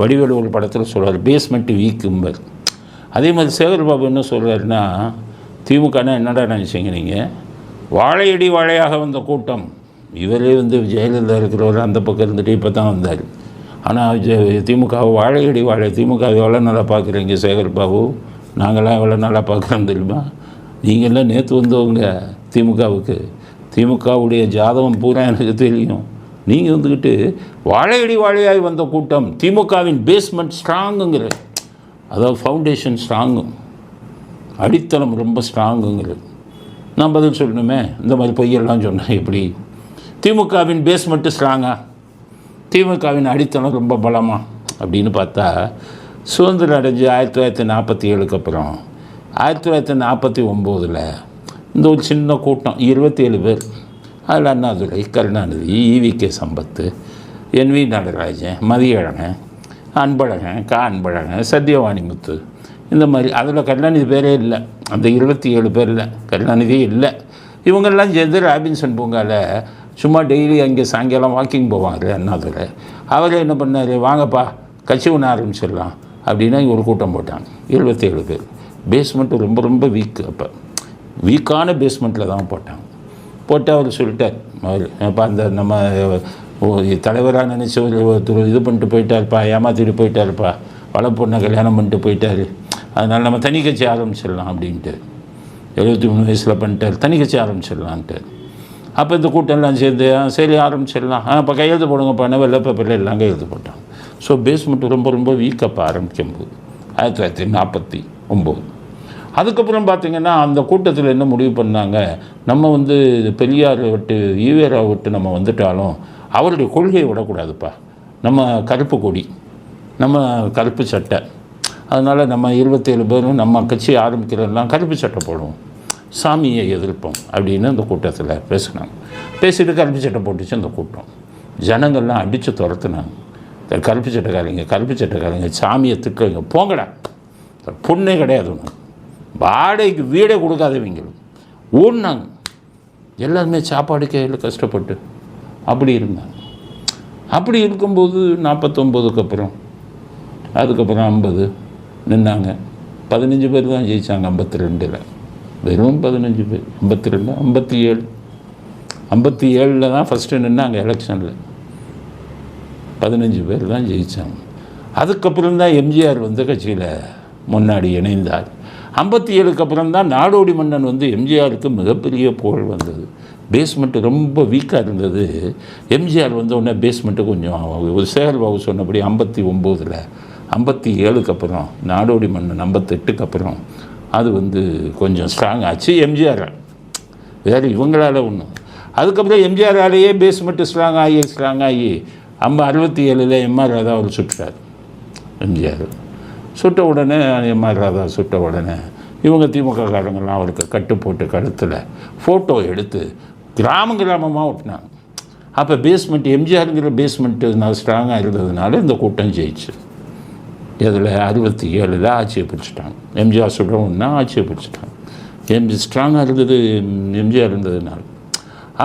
வடிவேலு ஒரு படத்தில் சொல்கிறார் பேஸ்மெண்ட் வீக்கும்பர் அதே மாதிரி சேகர் பாபு என்ன சொல்கிறாருன்னா திமுகனா என்னடா நினச்சிங்க நீங்கள் வாழையடி வாழையாக வந்த கூட்டம். இவரே வந்து ஜெயலலிதா இருக்கிறவர் அந்த பக்கம் இருந்துட்டு இப்போ தான் வந்தார் ஆனால் திமுக வாழையடி வாழை திமுக எவ்வளோ நல்லா பார்க்குறீங்க சேகர் பாபு நாங்களாம் எவ்வளோ நல்லா பார்க்குறோம் தெரியுமா? நீங்கள்லாம் நேற்று வந்தவங்க திமுகவுக்கு. திமுகவுடைய ஜாதகம் பூரா எனக்கு தெரியும். நீங்கள் வந்துக்கிட்டு வாழையடி வாழையாய் வந்த கூட்டம் திமுகவின் பேஸ்மெண்ட் ஸ்ட்ராங்குங்கிற அதாவது ஃபவுண்டேஷன் ஸ்ட்ராங்கும் அடித்தளம் ரொம்ப ஸ்ட்ராங்குங்கிறது நான் பதில் சொல்லணுமே? இந்த மாதிரி பொய்யெல்லாம் சொன்னேன் எப்படி? திமுகவின் பேஸ்மெண்ட்டு ஸ்ட்ராங்கா திமுகவின் அடித்தளம் ரொம்ப பலமா? அப்படின்னு பார்த்தா சுதந்திரம் அடைஞ்சு ஆயிரத்தி தொள்ளாயிரத்தி நாற்பத்தி ஏழுக்கு அப்புறம் ஆயிரத்தி தொள்ளாயிரத்தி நாற்பத்தி ஒம்போதில் இந்த ஒரு சின்ன கூட்டம் இருபத்தி ஏழு பேர். அதில் Annadurai Karunanidhi E V K Sampath N V Natarajan Mathiyazhagan Anbazhagan கா அன்பழகன் சத்யவாணி முத்து இந்த மாதிரி அதில் கருணாநிதி பேரே இல்லை. அந்த இருபத்தி ஏழு பேரில் கருணாநிதியே இல்லை. இவங்கெல்லாம் சேர்ந்து ராபின்சன் பூங்காவில் சும்மா டெய்லி அங்கே சாயங்காலம் வாக்கிங் போவாங்க அண்ணாதுரை அவரே என்ன பண்ணார் வாங்கப்பா கட்சி ஒன்று ஆரம்பிச்சிடலாம் அப்படின்னா ஒரு கூட்டம் போட்டாங்க. எழுபத்தேழு பேர். பேஸ்மெண்ட்டு ரொம்ப ரொம்ப வீக் அப்போ. வீக்கான பேஸ்மெண்ட்டில் தான் போட்டாங்க. போட்டு அவர் சொல்லிட்டார். அவர் அப்போ அந்த நம்ம தலைவராக நினச்ச ஒரு ஒருத்தர் இது பண்ணிட்டு போயிட்டாருப்பா ஏமாற்றிட்டு போயிட்டாருப்பா வள பொண்ணை கல்யாணம் பண்ணிட்டு போயிட்டார். அதனால் நம்ம தனி கட்சி ஆரம்பிச்சிடலாம் அப்படின்ட்டு. எழுபத்தி மூணு வயசில் பண்ணிட்டார். தனி கட்சி ஆரம்பிச்சிடலான்ட்டு. அப்போ இந்த கூட்டம்லாம் சேர்ந்து சரி ஆரம்பிச்சிடலாம். ஆ இப்போ கையெழுத்து போடுங்கப்பா என்ன வெள்ளை பேப்பரில் எல்லாம் கையெழுத்து போட்டாங்க. ஸோ பேஸ்மெண்ட் ரொம்ப ரொம்ப வீக்கப்போ ஆரம்பிக்கும் போது ஆயிரத்தி தொள்ளாயிரத்தி நாற்பத்தி ஒம்பது. அதுக்கப்புறம் பார்த்திங்கன்னா அந்த கூட்டத்தில் என்ன முடிவு பண்ணாங்க? நம்ம வந்து பெரியார் விட்டு ஈவேரா விட்டு நம்ம வந்துட்டாலும் அவருடைய கொள்கையை விடக்கூடாதுப்பா. நம்ம கருப்பு கொடி நம்ம கருப்பு சட்டை. அதனால் நம்ம இருபத்தேழு பேரும் நம்ம கட்சி ஆரம்பிக்கிறதெல்லாம் கருப்பு சட்டை போடுவோம். சாமியை எதிர்ப்போம் அப்படின்னு அந்த கூட்டத்தில் பேசினாங்க. பேசிட்டு கருப்பு சட்டை போட்டுச்சு அந்த கூட்டம். ஜனங்கள்லாம் அடித்து துரத்துனாங்க. இந்த கருப்பு சட்டைக்காரங்க கருப்பு சட்டைக்காரங்க சாமியை திட்டுறீங்க. போங்கடா. பொண்ணே கிடையாது ஒன்று வாடகைக்கு வீடே கொடுக்காதவங்களும் ஓடினாங்க எல்லாருமே சாப்பாடு கையில் கஷ்டப்பட்டு அப்படி இருந்தாங்க. அப்படி இருக்கும்போது நாற்பத்தொம்போதுக்கு அப்புறம் அதுக்கப்புறம் ஐம்பது நின்னாங்க. பதினஞ்சு பேர் தான் ஜெயித்தாங்க ஐம்பத்தி ரெண்டில் வெறும் பதினஞ்சு பேர். ஐம்பத்தி ரெண்டு ஐம்பத்தி ஏழு ஐம்பத்தி ஏழில் தான் ஃபஸ்ட்டு நின்னாங்க எலெக்ஷனில் பதினஞ்சு பேர் தான் ஜெயித்தாங்க அதுக்கப்புறம் தான் எம்ஜிஆர் வந்து கட்சியில் முன்னாடி இணைந்தார். ஐம்பத்தி ஏழுக்கு அப்புறம் தான் நாடோடி மன்னன் வந்து எம்ஜிஆருக்கு மிகப்பெரிய புகழ் வந்தது. பேஸ்மெண்ட்டு ரொம்ப வீக்காக இருந்தது. எம்ஜிஆர் வந்த உடனே பேஸ்மெண்ட்டு கொஞ்சம் ஒரு சேகர் பாபு சொன்னபடி ஐம்பத்தி ஒம்போதில் ஐம்பத்தி ஏழுக்கு அப்புறம் நாடோடி மன்னன் ஐம்பத்தெட்டுக்கு அப்புறம் அது வந்து கொஞ்சம் ஸ்ட்ராங் ஆச்சு எம்ஜிஆர். வேறு இவங்களால் ஒன்றும் அதுக்கப்புறம் எம்ஜிஆராலேயே பேஸ்மெண்ட்டு ஸ்ட்ராங் ஆகி ஸ்ட்ராங் ஆகி அம்ப அறுபத்தி ஏழில் எம்ஆர் ராதா அவர் சுற்றுறார் எம்ஜிஆர். சுட்ட உடனே எம்ஆர் ராதா சுட்ட உடனே இவங்க திமுக காரங்கள்லாம் அவருக்கு கட்டு போட்டு கழுத்தில் ஃபோட்டோ எடுத்து கிராமம் கிராமமாக ஒட்டினாங்க. அப்போ பேஸ்மெண்ட் எம்ஜிஆருங்கிற பேஸ்மெண்ட்டு நான் ஸ்ட்ராங்காக இருந்ததுனால இந்த கூட்டம் ஜெயிச்சு. இதில் அறுபத்தி ஏழில் ஆட்சியை பிடிச்சிட்டாங்க. எம்ஜிஆர் சுடணும்னா ஆட்சியை பிடிச்சிட்டாங்க. எம்ஜி ஸ்ட்ராங்காக இருந்தது எம்ஜிஆர் இருந்ததுனால.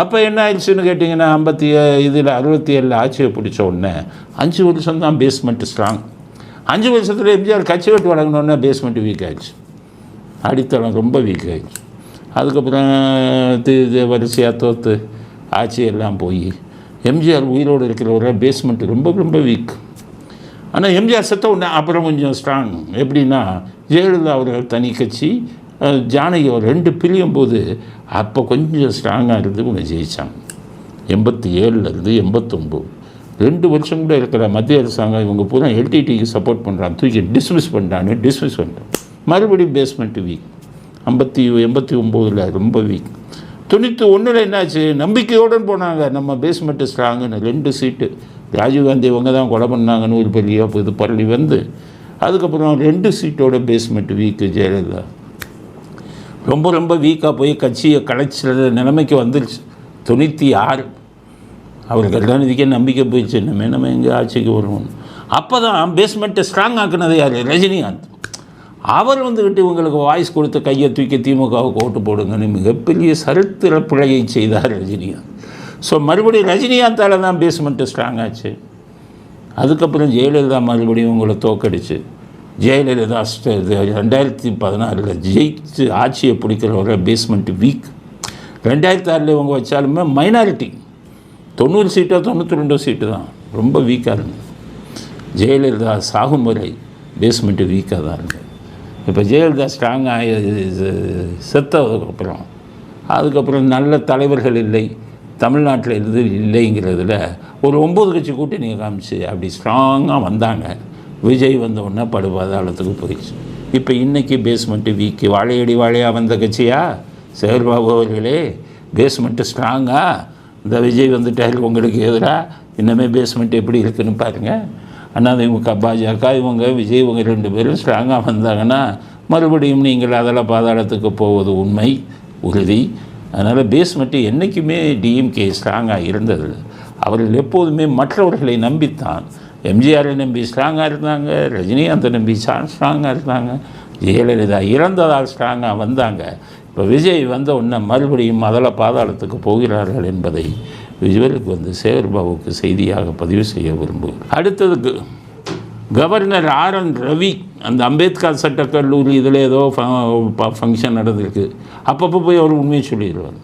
அப்போ என்ன ஆயிடுச்சுன்னு கேட்டிங்கன்னா ஐம்பத்தி இதில் அறுபத்தி ஏழில் ஆட்சியை பிடிச்ச உடனே அஞ்சு வருஷம் தான் பேஸ்மெண்ட்டு ஸ்ட்ராங் அஞ்சு வருஷத்தில் எம்ஜிஆர் கட்சி வெட்டு வழங்கினோடனே பேஸ்மெண்ட் வீக் ஆகிடுச்சு அடித்தளம் ரொம்ப வீக் ஆகிடுச்சு அதுக்கப்புறம் இது வரிசையாக தோற்று ஆட்சி எல்லாம் போய் எம்ஜிஆர் உயிரோடு இருக்கிறவரை பேஸ்மெண்ட் ரொம்ப ரொம்ப வீக் ஆனால் எம்ஜிஆர் செத்த உடனே அப்புறம் கொஞ்சம் ஸ்ட்ராங் எப்படின்னா ஜெயலலிதா அவர்கள் தனி கட்சி ஜானகி அவர் ரெண்டு பிரியும் போது அப்போ கொஞ்சம் ஸ்ட்ராங்காக இருந்து இவங்க ஜெயித்தாங்க எண்பத்தி ஏழுலேருந்து எண்பத்தொம்போது ரெண்டு வருஷம் கூட இருக்கிற மத்திய அரசாங்கம் இவங்க பூரா எல்டிடிக்கு சப்போர்ட் பண்ணுறான் தூக்கி டிஸ்மிஸ் பண்ணிட்டாங்க. டிஸ்மிஸ் பண்ணிட்டாங்க. மறுபடியும் பேஸ்மெண்ட் வீக் ஐம்பத்தி எண்பத்தி ஒம்போதில் ரொம்ப வீக் தொண்ணூற்றி ஒன்றில் என்னாச்சு? நம்பிக்கையோடு போனாங்க. நம்ம பேஸ்மெண்ட்டு ஸ்ட்ராங்குன்னு ரெண்டு சீட்டு ராஜீவ்காந்தி இவங்க தான் கொலை பண்ணாங்கன்னு ஒரு பெரிய இது பள்ளி வந்து. அதுக்கப்புறம் ரெண்டு சீட்டோட பேஸ்மெண்ட் வீக்கு ஜெயலலிதா. ரொம்ப ரொம்ப வீக்காக போய் கட்சியை கலைச்சிற நிலைமைக்கு வந்துருச்சு. தொண்ணூற்றி ஆறு. அவர் கருணாநிதிக்கே நம்பிக்கை போயிடுச்சு. இனிமே நம்ம எங்கே ஆட்சிக்கு வருவோம். அப்போ தான் பேஸ்மெண்ட்டை ஸ்ட்ராங் ஆக்குனது யார்? ரஜினிகாந்த். அவர் வந்துக்கிட்டு இவங்களுக்கு வாய்ஸ் கொடுத்து கையை தூக்கி திமுகவுக்கு ஓட்டு போடுங்கன்னு மிகப்பெரிய சரித்திர பிழையை செய்தார் ரஜினிகாந்த். ஸோ மறுபடியும் ரஜினிகாந்தால் தான் பேஸ்மெண்ட்டு ஸ்ட்ராங் ஆச்சு. அதுக்கப்புறம் ஜெயலலிதா மறுபடியும் உங்களை தோக்கடிச்சு. ஜெயலலிதா இது ரெண்டாயிரத்தி பதினாறில் ஜெயிச்சு ஆட்சியை பிடிக்கிற ஒரு பேஸ்மெண்ட் வீக் ரெண்டாயிரத்தி ஆறில் இவங்க வச்சாலுமே மைனாரிட்டி தொண்ணூறு சீட்டோ தொண்ணூற்றி ரெண்டோ சீட்டு தான். ரொம்ப வீக்காக இருந்தது. ஜெயலலிதா சாகும் வரை பேஸ்மெண்ட்டு வீக்காக தான் இருந்தது. இப்போ ஜெயலலிதா ஸ்ட்ராங்காக செத்ததுக்கப்புறம் அதுக்கப்புறம் நல்ல தலைவர்கள் இல்லை தமிழ்நாட்டில் இருந்து இல்லைங்கிறதுல ஒரு ஒம்பது கட்சி கூட்டணி காமிச்சு அப்படி ஸ்ட்ராங்காக வந்தாங்க. விஜய் வந்தவுடனே படுபாதாளத்துக்கு போயிடுச்சு. இப்போ இன்றைக்கி பேஸ்மெண்ட்டு வீக்கு வாழையடி வாழையாக வந்த கட்சியா? சேகர்பாபு அவர்களே பேஸ்மெண்ட்டு ஸ்ட்ராங்காக இந்த விஜய் வந்துட்டாரு உங்களுக்கு எதிராக இன்னமே பேஸ்மெண்ட் எப்படி இருக்குன்னு பாருங்கள் அதிமுக பாஜக இவங்க விஜய் இவங்க ரெண்டு பேரும் ஸ்ட்ராங்காக வந்தாங்கன்னா மறுபடியும் நீங்கள் அதெல்லாம் பாதாளத்துக்கு போவது உண்மை உறுதி. அதனால் பேஸ்மெண்ட்டு என்றைக்குமே டிஎம்கே ஸ்ட்ராங்காக இருந்தது. அவர்கள் எப்போதுமே மற்றவர்களை நம்பித்தான். எம்ஜிஆரை நம்பி ஸ்ட்ராங்காக இருந்தாங்க ரஜினிகாந்தை நம்பி ஸ்ட்ராங்காக இருந்தாங்க ஜெயலலிதா இறந்ததால் ஸ்ட்ராங்காக வந்தாங்க. இப்போ விஜய் வந்த உடனே மறுபடியும் அதில் பாதாளத்துக்கு போகிறார்கள் என்பதை விஜுவலுக்கு வந்து சேகர்பாபுக்கு செய்தியாக பதிவு செய்ய விரும்புகிறேன். அடுத்ததுக்கு கவர்னர் ஆர் என் ரவி அந்த அம்பேத்கர் சட்டக்கல்லூரி இதில் ஏதோ ஃபங்க்ஷன் நடந்திருக்கு. அப்பப்போ போய் அவர் உண்மையை சொல்லிடுவார்.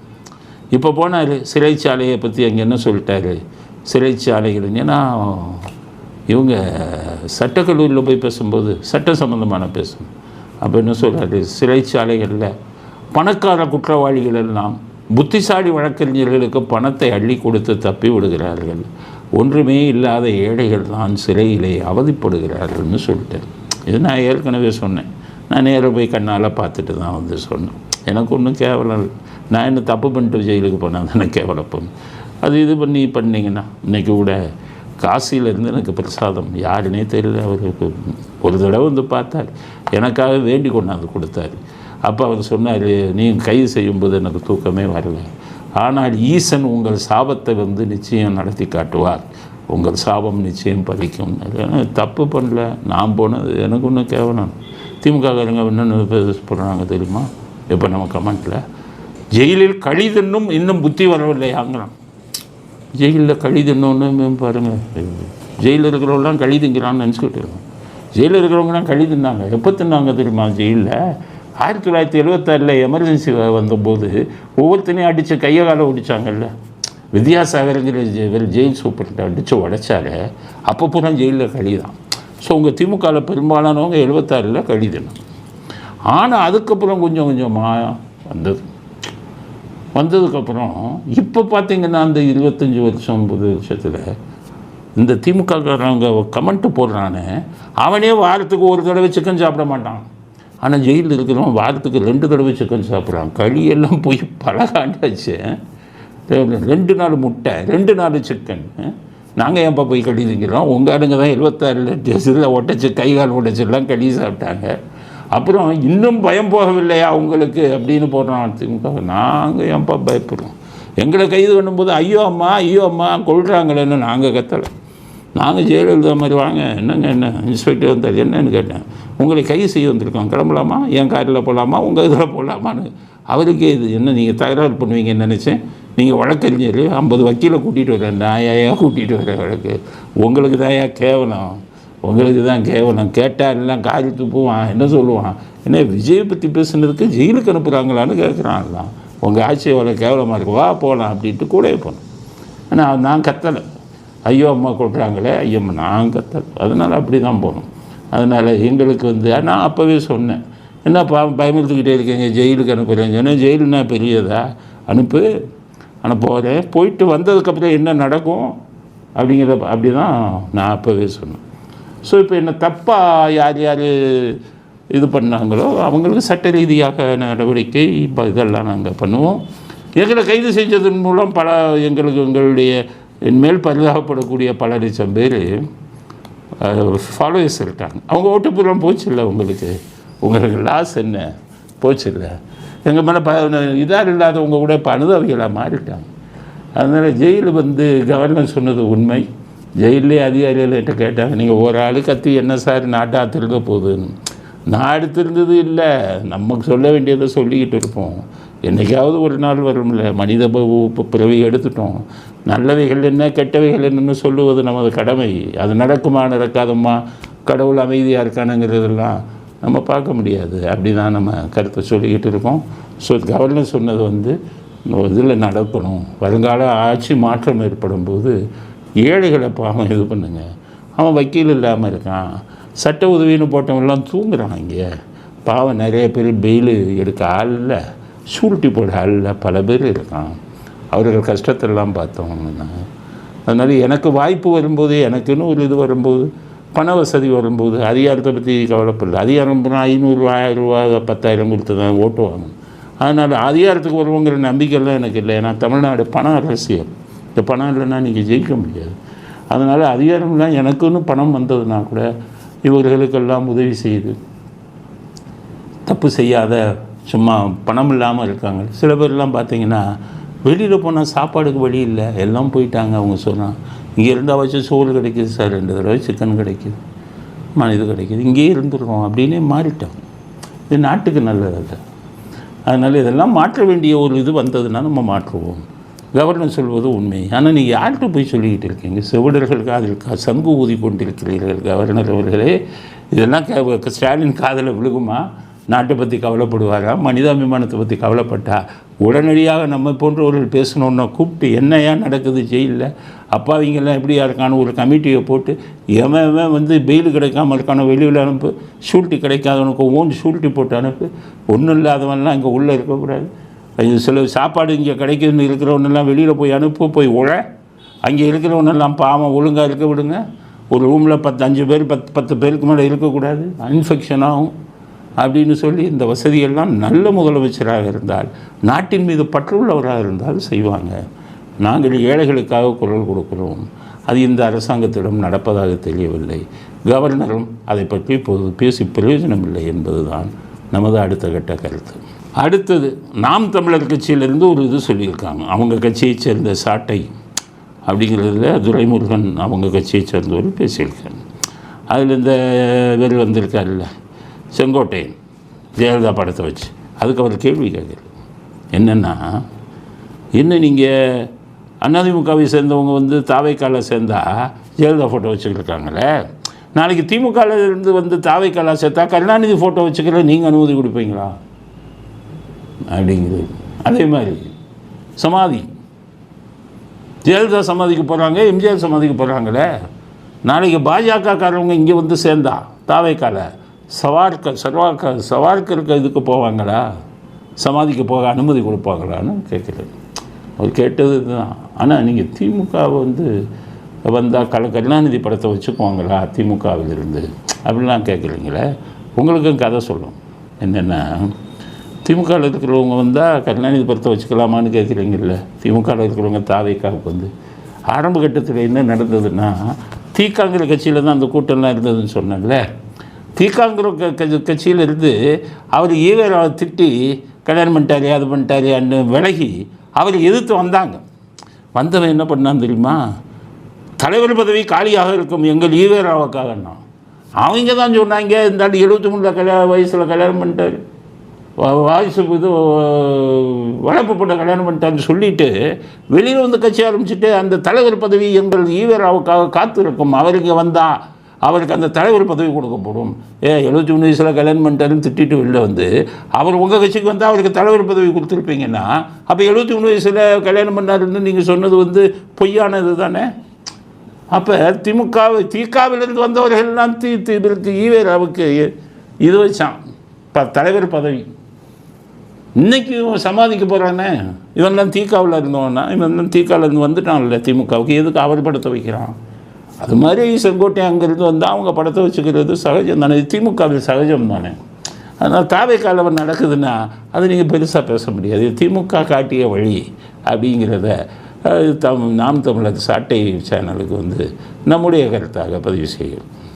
இப்போ போனார் சிறைச்சாலையை பற்றி அங்கே என்ன சொல்லிட்டாரு? சிறைச்சாலைகள் ஏன்னா இவங்க சட்டக்கல்லூரியில் போய் பேசும்போது சட்ட சம்மந்தமான பேசும். அப்போ என்ன சொல்கிறாரு சிறைச்சாலைகளில் பணக்கார குற்றவாளிகள் எல்லாம் புத்திசாலி வழக்கறிஞர்களுக்கு பணத்தை அள்ளி கொடுத்து தப்பி விடுகிறார்கள். ஒன்றுமே இல்லாத ஏழைகள் தான் சிறையிலே அவதிப்படுகிறார்கள்னு சொல்லிட்டேன். இது நான் ஏற்கனவே சொன்னேன். நான் நேராக போய் கண்ணால் பார்த்துட்டு தான் வந்து சொன்னேன். எனக்கு ஒன்றும் கேவலம் இல்லை. நான் என்ன தப்பு பண்ணிட்டு ஜெயிலுக்கு போனால் தானே கேவலப்போம். அது இது பண்ணி பண்ணிங்கன்னா இன்றைக்கி கூட காசியிலேருந்து எனக்கு பிரசாதம். யாருன்னே தெரியல. அவருக்கு ஒரு தடவை வந்து பார்த்தார். எனக்காக வேண்டி கொண்டாந்து கொடுத்தாரு. அப்போ அவர் சொன்னார் நீங்கள் கைது செய்யும்போது எனக்கு தூக்கமே வரல. ஆனால் ஈசன் உங்கள் சாபத்தை வந்து நிச்சயம் நடத்தி காட்டுவார். உங்கள் சாபம் நிச்சயம் பறிக்கும் தப்பு பண்ணல. நான் போனது எனக்கு ஒன்றும் கேவலம். திமுககாரங்க என்னென்ன போடுறாங்க தெரியுமா? இப்போ நம்ம கமெண்ட்டில் ஜெயிலில் கழிதுன்னும் இன்னும் புத்தி வரவில்லையாங்கிறான் ஜெயிலில் கழிதுன்னு பாருங்கள் ஜெயிலில் இருக்கிறவங்களாம் கழிதுங்கிறான்னு நினச்சிக்கிட்டு இருக்கோம். ஜெயிலில் இருக்கிறவங்களாம் கழிதுன்னாங்க. எப்போ தின்னாங்க தெரியுமா? ஜெயிலில். ஆயிரத்தி தொள்ளாயிரத்தி எழுபத்தாறில் எமர்ஜென்சி வந்தபோது ஒவ்வொருத்தனையும் அடித்து கையை காலை ஒடிச்சாங்கல்ல வித்யாசாகருங்கிற இவர் ஜெயில் சூப்பர்கிட்ட அடித்து உடைச்சாரு அப்போ பூரா ஜெயிலில் கழிதான். ஸோ உங்கள் திமுகவில் பெரும்பாலானவங்க எழுபத்தாறில் கழிதணும். ஆனால் அதுக்கப்புறம் கொஞ்சம் கொஞ்சமாக வந்தது. வந்ததுக்கப்புறம் இப்போ பார்த்தீங்கன்னா அந்த இருபத்தஞ்சி வருஷம் ஐம்பது வருஷத்தில் இந்த திமுககாரங்க கமெண்ட்டு போடுறானே அவனே வாரத்துக்கு ஒரு தடவை சிக்கன் சாப்பிட மாட்டான். ஆனால் ஜெயிலில் இருக்கிறவன் வாரத்துக்கு ரெண்டு தடவை சிக்கன் சாப்பிட்றான். களியெல்லாம் போய் பழகாண்டாச்சு. ரெண்டு நாள் முட்டை ரெண்டு நாள் சிக்கன். நாங்கள் ஏன்ப்பா போய் களி திங்கிறோம்? உங்கள் ஆளுங்க தான் எழுபத்தாறில் இதில் ஒட்டச்சு கை கால் ஒட்டச்செல்லாம் களி சாப்பிட்டாங்க. அப்புறம் இன்னும் பயம் போகவில்லையா அவங்களுக்கு அப்படின்னு போடுறான் திமுக நாங்கள் ஏன்ப்பா பயப்படுறோம்? எங்களை கைது பண்ணும்போது ஐயோ அம்மா ஐயோ அம்மா கொள்கிறாங்களேன்னு நாங்கள் கத்தலை. நாங்கள் ஜெயலலிதா மாதிரி வாங்க. என்னங்க என்ன? இன்ஸ்பெக்டர் வந்தார். என்னன்னு கேட்டேன். உங்களை கைது செய்ய வந்திருக்கோம். கிளம்பலாமா? என் காரில் போகலாமா உங்கள் இதில் போகலாமான்னு அவருக்கு இது என்ன நீங்கள் தகராறு பண்ணுவீங்கன்னு நினச்சேன். நீங்கள் வழக்கறிஞர். ஐம்பது வக்கீலை கூட்டிகிட்டு வரேன். நாயாயா கூட்டிகிட்டு வரேன் வழக்கு. உங்களுக்கு தாயா கேவலம். உங்களுக்கு தான் கேவலம். கேட்டால் எல்லாம் காரி துப்புவான். என்ன சொல்லுவான்? என்ன விஜயை பற்றி பேசுனதுக்கு ஜெயிலுக்கு அனுப்புகிறாங்களான்னு கேட்குறான்லாம் உங்கள் ஆட்சி எவ்வளோ கேவலமாக இருக்கு. வா போகலாம் அப்படின்ட்டு கூட போனோம். ஆனால் நான் கத்தலை. ஐயோ அம்மா கொடுக்குறாங்களே ஐயோ நாங்கள் நான் அதனால் அப்படி தான் போகணும். அதனால் எங்களுக்கு வந்து நான் அப்போவே சொன்னேன். என்ன பா பயமுறுத்துக்கிட்டே இருக்கீங்க ஜெயிலுக்கு அனுப்புகிறேன் சொன்னேன். ஜெயிலுனா பெரியதா? அனுப்பு. ஆனால் போகிறேன் போயிட்டு வந்ததுக்கப்புறம் என்ன நடக்கும்? அப்படிங்கிறத அப்படி தான் நான் அப்போவே சொன்னேன். ஸோ இப்போ என்ன தப்பாக யார் யார் இது பண்ணாங்களோ அவங்களுக்கு சட்ட ரீதியாக நடவடிக்கை இப்போ இதெல்லாம் நாங்கள் பண்ணுவோம். எங்களை கைது செஞ்சதன் மூலம் பல எங்களுக்கு எங்களுடைய என்மேல் பரிதாபப்படக்கூடிய பல லட்சம் பேர் ஃபாலோயர்ஸ் இருக்காங்க. அவங்க ஓட்டுப்புறம் போச்சு இல்லை உங்களுக்கு? உங்களுக்கு லாஸ் என்ன? போச்சு இல்லை. எங்கள் மேலே ப இதாக இல்லாதவங்க கூட இப்போ அனுதாபிகளாக மாறிட்டாங்க. அதனால் ஜெயில் வந்து கவர்னர் சொன்னது உண்மை. ஜெயிலே அதிகாரிகள் என்கிட்ட கேட்டாங்க நீங்கள் ஒரு ஆள் கத்தி என்ன சார் நாட்டா திருக்க போகுதுன்னு? நாடு திருந்தது இல்லை. நமக்கு சொல்ல வேண்டியதை சொல்லிக்கிட்டு இருப்போம். என்னைக்காவது ஒரு நாள் வரும்ல. மனித பிறவி எடுத்துட்டோம். நல்லவைகள் என்ன கெட்டவைகள் என்னன்னு சொல்லுவது நமது கடமை. அது நடக்குமா நடக்காதம்மா? கடவுள் அமைதியாக இருக்கானுங்கிறதெல்லாம் நம்ம பார்க்க முடியாது. அப்படி தான் நம்ம கருத்தை சொல்லிக்கிட்டு இருக்கோம். ஸோ கவர்னர் சொன்னது வந்து இதில் நடக்கணும். வருங்கால ஆட்சி மாற்றம் ஏற்படும் போது ஏழைகளை பாவம் இது பண்ணுங்க. அவன் வக்கீல் இல்லாமல் இருக்கான். சட்ட உதவின்னு போட்டவன்லாம் தூங்குறான் இங்கே. பாவம் நிறைய பேர் பெயில் எடுக்க ஆள் இல்லை. சூரிட்டி போட ஆளில் பல பேர் இருக்கான். அவர்கள் கஷ்டத்தெல்லாம் பார்த்தோம். நான். அதனால் எனக்கு வாய்ப்பு வரும்போது எனக்குன்னு ஒரு இது வரும்போது பண வசதி வரும்போது அதிகாரத்தை பற்றி கவலைப்படல. அதிகாரம் போனால் ஐநூறுரூவா ஆயிரரூவா பத்தாயிரம் கொடுத்து தான் ஓட்டு வாங்கணும். அதனால் அதிகாரத்துக்கு வருவோங்கிற நம்பிக்கைலாம் எனக்கு இல்லை. ஏன்னா தமிழ்நாடு பண அரசியல். இந்த பணம் இல்லைன்னா நீங்கள் ஜெயிக்க முடியாது. அதனால் அதிகாரம்லாம் எனக்குன்னு பணம் வந்ததுன்னா கூட இவர்களுக்கெல்லாம் உதவி செய்து தப்பு செய்யாத சும்மா பணம் இல்லாமல் இருக்காங்க. சில பேர்லாம் பார்த்தீங்கன்னா வெளியில் போனால் சாப்பாடுக்கு வழி இல்லை. எல்லாம் போயிட்டாங்க அவங்க சொன்னால் இங்கே இருந்தால் வச்சு சோறு கிடைக்குது சார். ரெண்டு தடவை சிக்கன் கிடைக்குது. இது கிடைக்குது. இங்கேயே இருந்துருக்கோம் அப்படின்னே மாறிட்டோம். இது நாட்டுக்கு நல்லது அதனால் இதெல்லாம் மாற்ற வேண்டிய ஒரு இது வந்ததுன்னா நம்ம மாற்றுவோம். கவர்னர் சொல்வது உண்மை. ஆனால் நீங்கள் யார்கிட்ட போய் சொல்லிக்கிட்டு இருக்கீங்க? செவிடர்கள் காதில் சங்கு ஊதி கொண்டிருக்கிறீர்கள் கவர்னர் அவர்களே. இதெல்லாம் க- ஸ்டாலின் காதலை விழுகுமா? நாட்டை பற்றி கவலைப்படுவாரா? மனிதாபிமானத்தை பற்றி கவலைப்பட்டா? உடனடியாக நம்ம போன்றவர்கள் பேசணுன்னா கூப்பிட்டு என்னையா நடக்குது ஜெயிலில்? அப்பாவிங்கெல்லாம் எப்படி யாருக்கான ஒரு கமிட்டியை போட்டு எவன் எவன் வந்து பெயில் கிடைக்காம இருக்கான வெளியில் அனுப்பு ஷூல்ட்டி கிடைக்காதவனுக்கு ஓன் ஷூல்ட்டி போட்டு அனுப்பு. ஒன்றும் இல்லாதவன்லாம் இங்கே உள்ளே இருக்கக்கூடாது சில சாப்பாடு இங்கே கிடைக்குதுன்னு இருக்கிறவனெல்லாம் வெளியில் போய் அனுப்பு போய் உழ. அங்கே இருக்கிறவனெல்லாம் பாவம் ஒழுங்காக இருக்க விடுங்க. ஒரு ரூமில் பத்து அஞ்சு பேர் பத்து பத்து பேருக்கு மேலே இருக்கக்கூடாது. இன்ஃபெக்ஷன் ஆகும். அப்படின்னு சொல்லி இந்த வசதியெல்லாம் நல்ல முதலமைச்சராக இருந்தால் நாட்டின் மீது பற்றுள்ளவராக இருந்தால் செய்வாங்க. நாங்கள் ஏழைகளுக்காக குரல் கொடுக்கிறோம். அது இந்த அரசாங்கத்திடம் நடப்பதாக தெரியவில்லை. கவர்னரும் அதை பற்றி இப்போது பேசி பிரயோஜனம் இல்லை என்பதுதான் நமது அடுத்த கட்ட கருத்து. அடுத்தது நாம் தமிழர் கட்சியிலிருந்து ஒரு இது சொல்லியிருக்காங்க. அவங்க கட்சியைச் சேர்ந்த சாட்டை அப்படிங்கிறதுல துரைமுருகன் அவங்க கட்சியைச் சேர்ந்தவர் பேசியிருக்காங்க அதில் இந்த இவர் வந்திருக்காருல்ல. செங்கோட்டையன் ஜெயலலிதா படத்தை வச்சு. அதுக்கு அவர் கேள்வி கேட்குறாரு. என்னென்னா என்ன நீங்கள் அதிமுகவை சேர்ந்தவங்க வந்து தாவைக்கால சேர்ந்தா ஜெயலலிதா ஃபோட்டோ வச்சுருக்காங்களே நாளைக்கு திமுகவில் இருந்து வந்து தாவைக்காலா சேர்த்தா கருணாநிதி ஃபோட்டோ வச்சுக்கிற நீங்கள் அனுமதி கொடுப்பீங்களா? அப்படிங்கிறது அதே மாதிரி சமாதி. ஜெயலலிதா சமாதிக்கு போகிறாங்க எம்ஜிஆர் சமாதிக்கு போகிறாங்களே நாளைக்கு பாஜகக்காரவங்க இங்கே வந்து சேர்ந்தா தாவைக்கால சவார்க்க சர்வாக்க சவார்க்கருக்கு இதுக்கு போவாங்களா? சமாதிக்கு போக அனுமதி கொடுப்பாங்களான்னு கேட்குறது அவர் கேட்டது இதுதான். ஆனால் நீங்கள் திமுக வந்து வந்தால் கல கருணாநிதி படத்தை வச்சுக்குவாங்களா திமுகவிலிருந்து? அப்படிலாம் கேட்குறீங்களே? உங்களுக்கும் கதை சொல்லும். என்னென்னா திமுகவில் இருக்கிறவங்க வந்தால் கருணாநிதி படத்தை வச்சுக்கலாமான்னு கேட்குறீங்கல்ல? திமுகவில் இருக்கிறவங்க தாவைக்காவுக்கு வந்து. ஆரம்ப கட்டத்தில் என்ன நடந்ததுன்னா தீக்காங்கிற கட்சியில் தான் அந்த கூட்டம்லாம் இருந்ததுன்னு சொன்னேன்ல. தீக்காங்கிற க க- இருந்து அவர் ஈவராவை திட்டி கல்யாணம் பண்ணிட்டாரு அது பண்ணிட்டாரு அன்னு விலகி அவர் எதிர்த்து வந்தாங்க. வந்தவன் என்ன பண்ணான் தெரியுமா? தலைவர் பதவி காலியாக இருக்கும் எங்கள் ஈவேராவுக்காகன்னா. அவங்க தான் சொன்னாங்க இந்த ஆண்டு எழுபத்தி மூணில் கல்யாண வயசில் கல்யாணம் பண்ணிட்டார். வ- வாரிசு இது வளர்ப்பு பொண்ணை கல்யாணம் பண்ணிட்டாருன்னு சொல்லிட்டு வெளியில் வந்து கட்சி ஆரம்பிச்சுட்டு அந்த தலைவர் பதவி எங்கள் ஈவேராவுக்காக காத்திருக்கும். அவருக்கு வந்தால் அவருக்கு அந்த தலைவர் பதவி கொடுக்கப்படும். ஏ எழுபத்தி மூணு வயசில் கல்யாணம் பண்ணிட்டாருன்னு திட்டிட்டு வெளில வந்து அவர் உங்கள் கட்சிக்கு வந்தால் அவருக்கு தலைவர் பதவி கொடுத்துருப்பீங்கன்னா அப்போ எழுபத்தி மூணு வயசில் கல்யாணம் பண்ணாருன்னு நீங்கள் சொன்னது வந்து பொய்யானது தானே? அப்போ திமுக திகாவிலிருந்து வந்தவர்கள்லாம் தி தி இவருக்கு ஈவேராவுக்கு இது வச்சான். ப தலைவர் பதவி. இன்றைக்கி இவன் சமாதிக்க போகிறானே இவன்லாம் தீக்காவில் இருந்தோன்னா இவன்லாம் தீக்காவில் இருந்து வந்துட்டான்ல திமுகவுக்கு. எதுக்கு அவர் வைக்கிறான்? அது மாதிரி செங்கோட்டை அங்கேருந்து வந்து அவங்க படத்தை வச்சுக்கிறது சகஜம் தானே. திமுகவில் சகஜம் தானே. அதனால் தாவை காலம் நடக்குதுன்னா அது நீங்கள் பெருசாக பேச முடியாது. திமுக காட்டிய வழி அப்படிங்கிறத தம் நாம் தமிழர் சாட்டை சேனலுக்கு வந்து நம்முடைய கருத்தாக பதிவு செய்யும்.